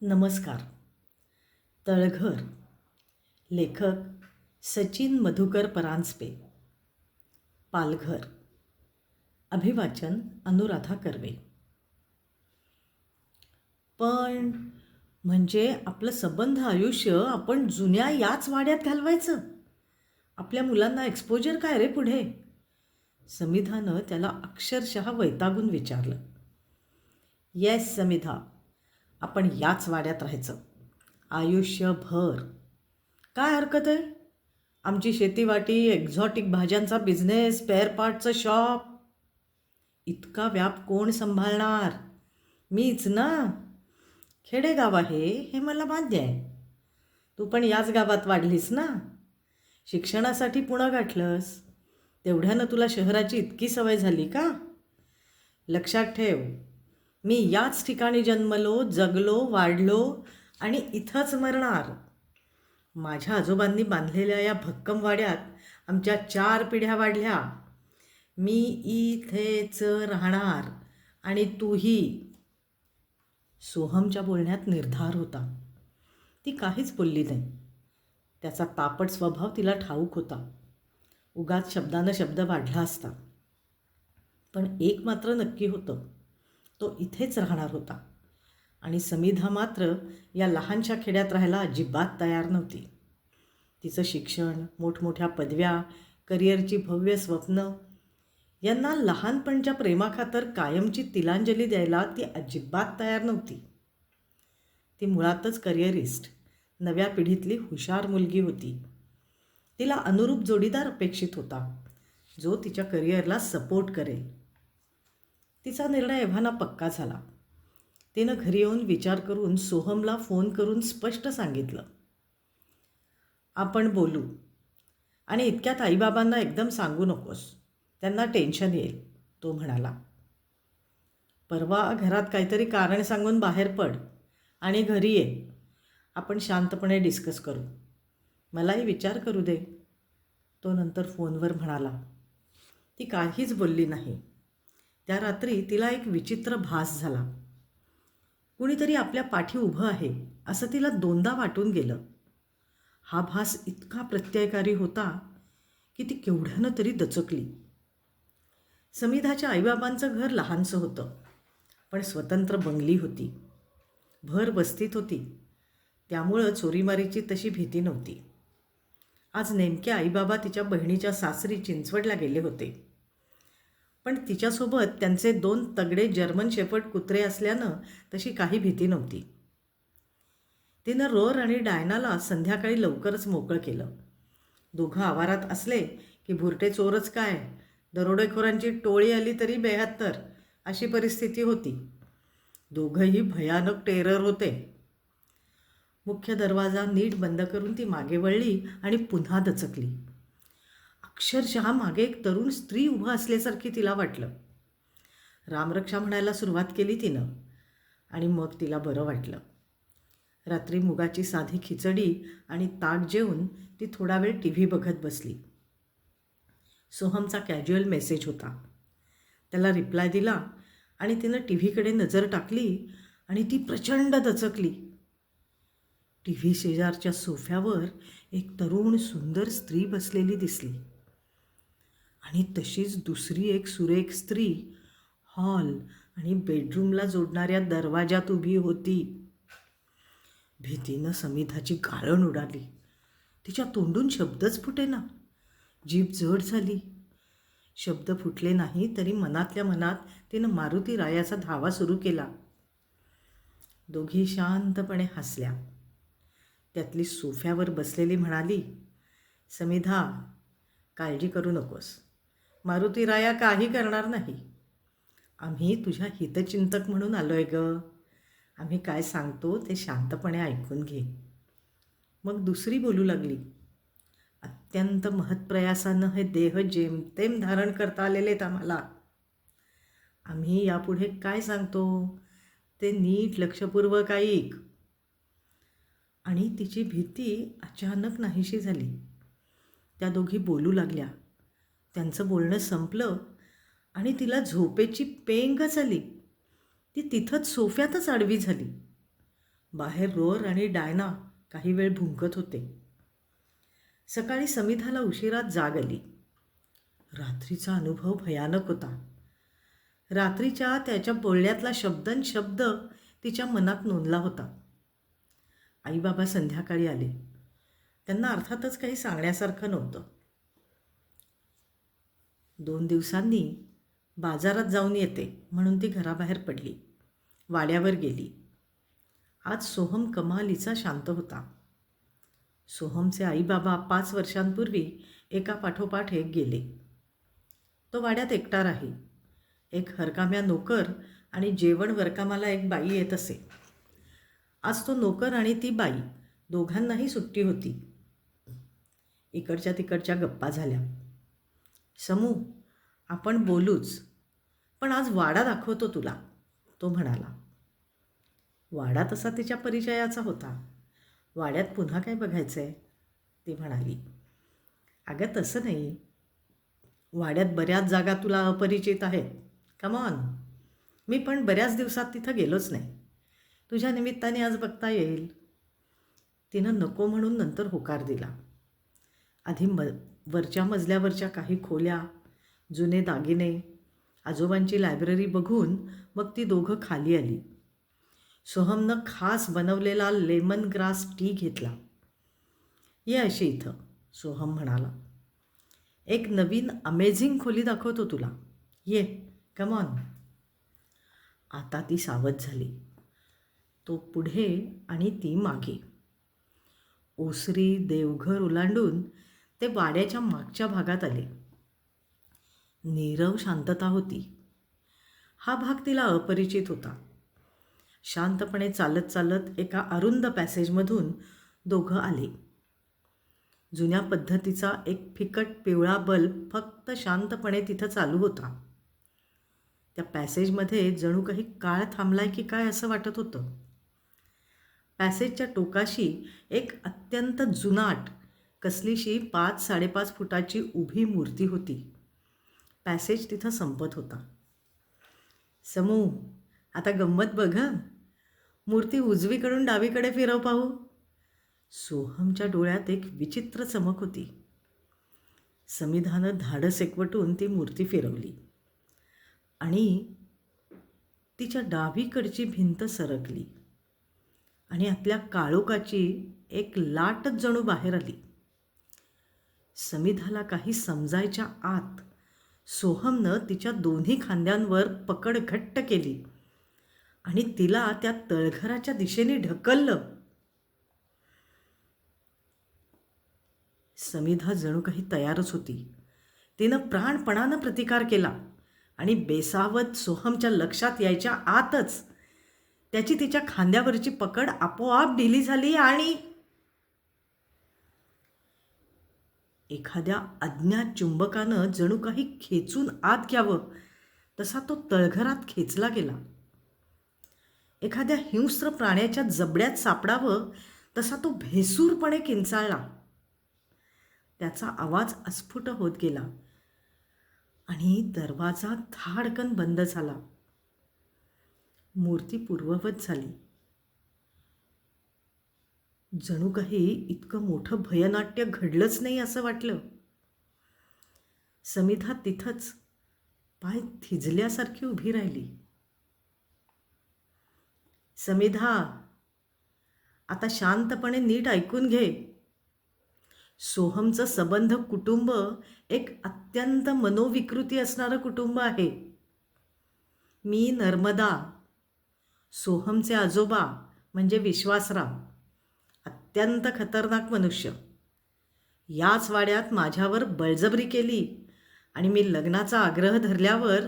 नमस्कार. तळघर. लेखक सचिन मधुकर परांजपे. पालघर. अभिवाचन अनुराधा कर्वे. पण म्हणजे आपलं संबंध आयुष्य आपण जुन्या याच वाड्यात घालवायचं? आपल्या मुलांना एक्सपोजर काय रे पुढे? समिधानं त्याला अक्षरशः वैतागून विचारलं. येस समिधा. आपण याच वाड्यात राहायचं. आयुष्यभर. काय हरकत आहे? आमची शेतीवाटी एक्झॉटिक भाज्यांचा बिझनेस स्पेअर पार्टचं शॉप इतका व्याप कोण सांभाळणार? मीच ना. खेडेगाव आहे हे मला मान्य आहे. तू पण याच गावात वाढलीस ना. शिक्षणासाठी पुणं गाठलंस. तेवढ्यानं तुला शहराची इतकी सवय झाली का? लक्षात ठेव. मी याच ठिकाणी जन्मलो जगलो वाढलो आणि इथंच मरणार. माझ्या आजोबांनी बांधलेल्या या भक्कम वाड्यात आमच्या चार पिढ्या वाढल्या. मी इथेच राहणार आणि तूही. सोहमच्या बोलण्यात निर्धार होता. ती काहीच बोलली नाही. त्याचा तापट स्वभाव तिला ठाऊक होता. उगाच शब्दानं शब्द वाढला असता. पण एक मात्र नक्की होतं. तो इथेच राहणार होता. आणि समिधा मात्र या लहानशा खेड्यात राहायला अजिबात तयार नव्हती. तिचं शिक्षण मोठमोठ्या पदव्या करिअरची भव्य स्वप्न यांना लहानपणच्या प्रेमाखातर कायमची तिलांजली द्यायला ती अजिबात तयार नव्हती. ती मुळातच करिअरिस्ट नव्या पिढीतली हुशार मुलगी होती. तिला अनुरूप जोडीदार अपेक्षित होता जो तिच्या करिअरला सपोर्ट करेल. तिचा निर्णय एव्हाना पक्का झाला. तिनं घरी येऊन विचार करून सोहमला फोन करून स्पष्ट सांगितलं. आपण बोलू. आणि इतक्यात आईबाबांना एकदम सांगू नकोस. त्यांना टेन्शन येईल तो म्हणाला. परवा घरात काहीतरी कारण सांगून बाहेर पड आणि घरी ये. आपण शांतपणे डिस्कस करू. मलाही विचार करू दे. तो नंतर फोनवर म्हणाला. ती काहीच बोलली नाही. त्या रात्री तिला एक विचित्र भास झाला. कुणीतरी आपल्या पाठी उभं आहे असं तिला दोनदा वाटून गेलं. हा भास इतका प्रत्ययकारी होता की ती केवढ्यानं तरी दचकली. समिधाच्या आईबाबांचं घर लहानसं होतं पण स्वतंत्र बंगली होती. भर वस्तीत होती. त्यामुळं चोरीमारीची तशी भीती नव्हती. आज नेमके आईबाबा तिच्या बहिणीच्या सासरी चिंचवडला गेले होते. पण तिच्यासोबत त्यांचे दोन तगडे जर्मन शेपट कुत्रे असल्यानं तशी काही भीती नव्हती. तिनं रोर आणि डायनाला संध्याकाळी लवकरच मोकळं केलं. दोघं आवारात असले की भुरटे चोरच काय? दरोडेखोरांची टोळी आली तरी बेहत्तर अशी परिस्थिती होती. दोघंही भयानक टेरर होते. मुख्य दरवाजा नीट बंद करून ती मागे वळली आणि पुन्हा दचकली. अक्षरशः मागे एक तरुण स्त्री उभं असल्यासारखी तिला वाटलं. रामरक्षा म्हणायला सुरुवात केली तिनं आणि मग तिला बरं वाटलं. रात्री मुगाची साधी खिचडी आणि ताक जेवून ती थोडा वेळ टी व्ही बघत बसली. सोहमचा कॅज्युअल मेसेज होता. त्याला रिप्लाय दिला आणि तिनं टी व्हीकडे नजर टाकली आणि ती प्रचंड दचकली. टी व्ही शेजारच्या सोफ्यावर एक तरुण सुंदर स्त्री बसलेली दिसली. आणि तशीच दुसरी एक सुरेख स्त्री हॉल आणि बेडरूमला जोडणाऱ्या दरवाजात उभी होती. भीतीनं समिधाची गाळण उडाली. तिच्या तोंडून शब्दच फुटेना. जीभ जड झाली. शब्द फुटले नाही तरी मनातल्या मनात तिनं मारुती रायाचा धावा सुरू केला. दोघी शांतपणे हसल्या. त्यातली सोफ्यावर बसलेली म्हणाली समिधा काळजी करू नकोस. मारुती राया काही करणार नाही. आम्ही तुझ्या हितचिंतक म्हणून आलो आहे ग. आम्ही काय सांगतो ते शांतपणे ऐकून घे. मग दुसरी बोलू लागली. अत्यंत महत्प्रयासानं हे देह जेमतेम धारण करता आलेलेत आम्हाला. आम्ही यापुढे काय सांगतो? ते नीट लक्षपूर्वक ऐक. आणि तिची भीती अचानक नाहीशी झाली. त्या दोघी बोलू लागल्या. त्यांचं बोलणं संपलं आणि तिला झोपेची पेंगच आली. ती तिथंच सोफ्यातच आडवी झाली. बाहेर रोर आणि डायना काही वेळ भुंकत होते. सकाळी समिधाला उशिरात जाग आली. रात्रीचा अनुभव भयानक होता. रात्रीच्या त्याच्या बोलण्यातला शब्दन शब्द तिच्या मनात नोंदला होता. आई बाबा संध्याकाळी आले. त्यांना अर्थातच काही सांगण्यासारखं नव्हतं. दोन दिवसांनी बाजारात जाऊन येते म्हणून ती घराबाहेर पडली. वाड्यावर गेली. आज सोहम कमालीचा शांत होता. सोहमचे आईबाबा पाच वर्षांपूर्वी एका पाठोपाठ एक गेले. तो वाड्यात एकटा राही. एक हरकाम्या नोकर आणि जेवण वरकामाला एक बाई येत असे. आज तो नोकर आणि ती बाई दोघांनाही सुट्टी होती. इकडच्या तिकडच्या गप्पा झाल्या. समू आपण बोलूच. पण आज वाडा दाखवतो तुला तो म्हणाला. वाडा तसा तिच्या परिचयाचा होता. वाड्यात पुन्हा काय बघायचं आहे ती म्हणाली. अगं तसं नाही. वाड्यात बऱ्याच जागा तुला अपरिचित आहेत. कमॉन मी पण बऱ्याच दिवसात तिथं गेलोच नाही. तुझ्या निमित्ताने आज बघता येईल. तिनं नको म्हणून नंतर होकार दिला. आधी म वरच्या मजल्यावरच्या काही खोल्या जुने दागिने आजोबांची लायब्ररी बघून मग ती दोघं खाली आली. सोहमनं खास बनवलेला लेमन ग्रास टी घेतला. ये अशी इथं सोहम म्हणाला. एक नवीन अमेझिंग खोली दाखवतो तुला. ये कमॉन आता ती सावध झाली. तो पुढे आणि ती मागे. ओसरी देवघर ओलांडून ते वाड्याच्या मागच्या भागात आले. नीरव शांतता होती. हा भाग तिला अपरिचित होता. शांतपणे चालत चालत एका अरुंद पॅसेजमधून दोघं आले. जुन्या पद्धतीचा एक फिकट पिवळा बल्ब फक्त शांतपणे तिथं चालू होता. त्या पॅसेजमध्ये जणू काही काळ थांबलाय की काय असं वाटत होतं? पॅसेजच्या टोकाशी एक अत्यंत जुनाट कसलीशी पाच साडेपाच फुटाची उभी मूर्ती होती. पॅसेज तिथं संपत होता. समू आता गंमत बघ मूर्ती उजवीकडून डावीकडे फिरव पाहू. सोहमच्या डोळ्यात एक विचित्र चमक होती. समिधानं धाडस एकवटून ती मूर्ती फिरवली. आणि तिच्या डावीकडची भिंत सरकली. आणि आतल्या काळोखाची एक लाटच जणू बाहेर आली. समिधाला काही समजायच्या आत सोहमनं तिच्या दोन्ही खांद्यांवर पकड घट्ट केली आणि तिला त्या तळघराच्या दिशेने ढकललं. समिधा जणू काही तयारच होती. तिनं प्राणपणानं प्रतिकार केला आणि बेसावत सोहमच्या लक्षात यायच्या आतच त्याची तिच्या खांद्यावरची पकड आपोआप ढिली झाली आणि एखाद्या अज्ञात चुंबकानं जणू काही खेचून आत घ्यावं तसा तो तळघरात खेचला गेला. एखाद्या हिंस्र प्राण्याच्या जबड्यात सापडावं तसा तो भेसूरपणे किंचाळला. त्याचा आवाज अस्फुट होत गेला आणि दरवाजा धाडकन बंद झाला. मूर्ती पूर्ववत झाली. जणू काही इतकं मोठं भयनाट्य घडलंच नाही असं वाटलं. समिधा तिथंच पाय थिजल्यासारखी उभी राहिली. समिधा आता शांतपणे नीट ऐकून घे. सोहमचं सबंध कुटुंब एक अत्यंत मनोविकृती असणारं कुटुंब आहे. मी नर्मदा सोहमचे आजोबा म्हणजे विश्वासराव. अत्यंत खतरनाक मनुष्य. याच वाड्यात माझ्यावर बळजबरी केली आणि मी लग्नाचा आग्रह धरल्यावर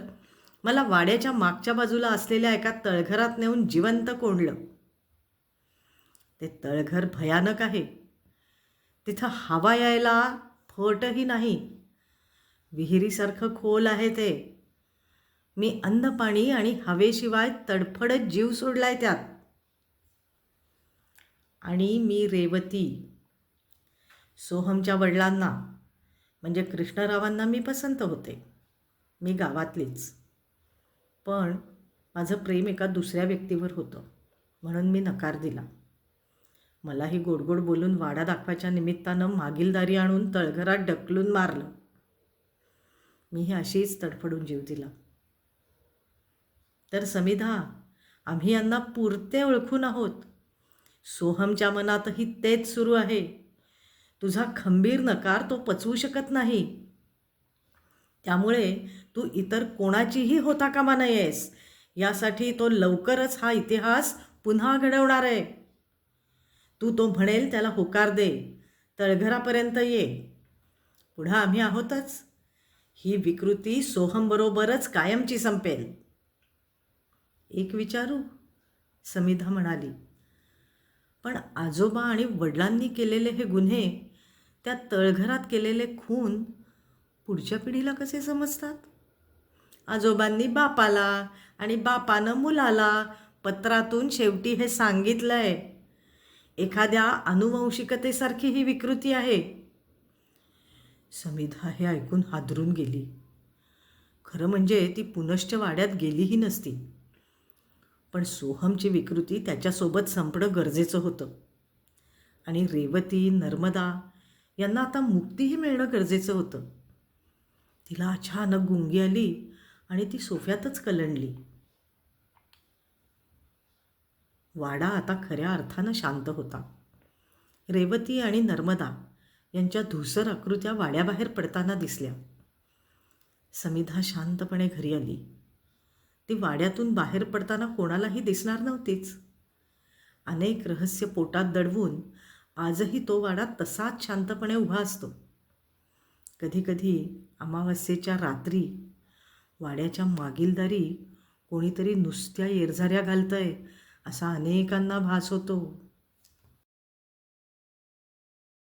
मला वाड्याच्या मागच्या बाजूला असलेल्या एका तळघरात नेऊन जिवंत कोंडलं. ते तळघर भयानक आहे. तिथं हवा यायला फटही नाही. विहिरीसारखं खोल आहे ते. मी अन्न पाणी आणि हवेशिवाय तडफडत जीव सोडलाय त्यात. आणि मी रेवती. सोहमच्या वडिलांना म्हणजे कृष्णरावांना मी पसंत होते. मी गावातलीच. पण माझं प्रेम एका दुसऱ्या व्यक्तीवर होतं म्हणून मी नकार दिला. मलाही गोडगोड बोलून वाडा दाखवायच्या निमित्तानं मागील दारी आणून तळघरात ढकलून मारलं. मीही अशीच तडफडून जीव दिला. तर समिधा आम्ही यांना पुरते ओळखून आहोत. सोहमच्या मनातही तेच सुरू आहे. तुझा खंबीर नकार तो पचवू शकत नाही. त्यामुळे तू इतर कोणाचीही होता कामा नयेस. यासाठी तो लवकरच हा इतिहास पुन्हा घडवणार आहे. तू तो म्हणेल त्याला होकार दे. तळघरापर्यंत ये. पुढं आम्ही आहोतच. ही विकृती सोहमबरोबरच कायमची संपेल. एक विचारू? समिधा म्हणाली. पण आजोबा आणि वडिलांनी केलेले हे गुन्हे त्या तळघरात केलेले खून पुढच्या पिढीला कसे समजतात? आजोबांनी बापाला आणि बापानं मुलाला पत्रातून शेवटी हे सांगितलं आहे एखाद्या अनुवंशिकतेसारखी ही विकृती आहे. समिधा हे ऐकून हादरून गेली. खरं म्हणजे ती पुनश्च वाड्यात गेलीही नसती. पण सोहमची विकृती त्याच्यासोबत संपणं गरजेचं होतं. आणि रेवती नर्मदा यांना आता मुक्तीही मिळणं गरजेचं होतं. तिला अचानक गुंगी आली आणि ती सोफ्यातच कलंडली. वाडा आता खऱ्या अर्थानं शांत होता. रेवती आणि नर्मदा यांच्या धुसर आकृत्या वाड्याबाहेर पडताना दिसल्या. समिधा शांतपणे घरी आली. ती वाड्यातून बाहेर पडताना कोणालाही दिसणार नव्हतीच. अनेक रहस्य पोटात दडवून आजही तो वाडा तसाच शांतपणे उभा असतो. कधीकधी अमावस्येच्या रात्री वाड्याच्या मागील दारी कोणीतरी नुसत्या येरझाऱ्या घालतंय असा अनेकांना भास होतो.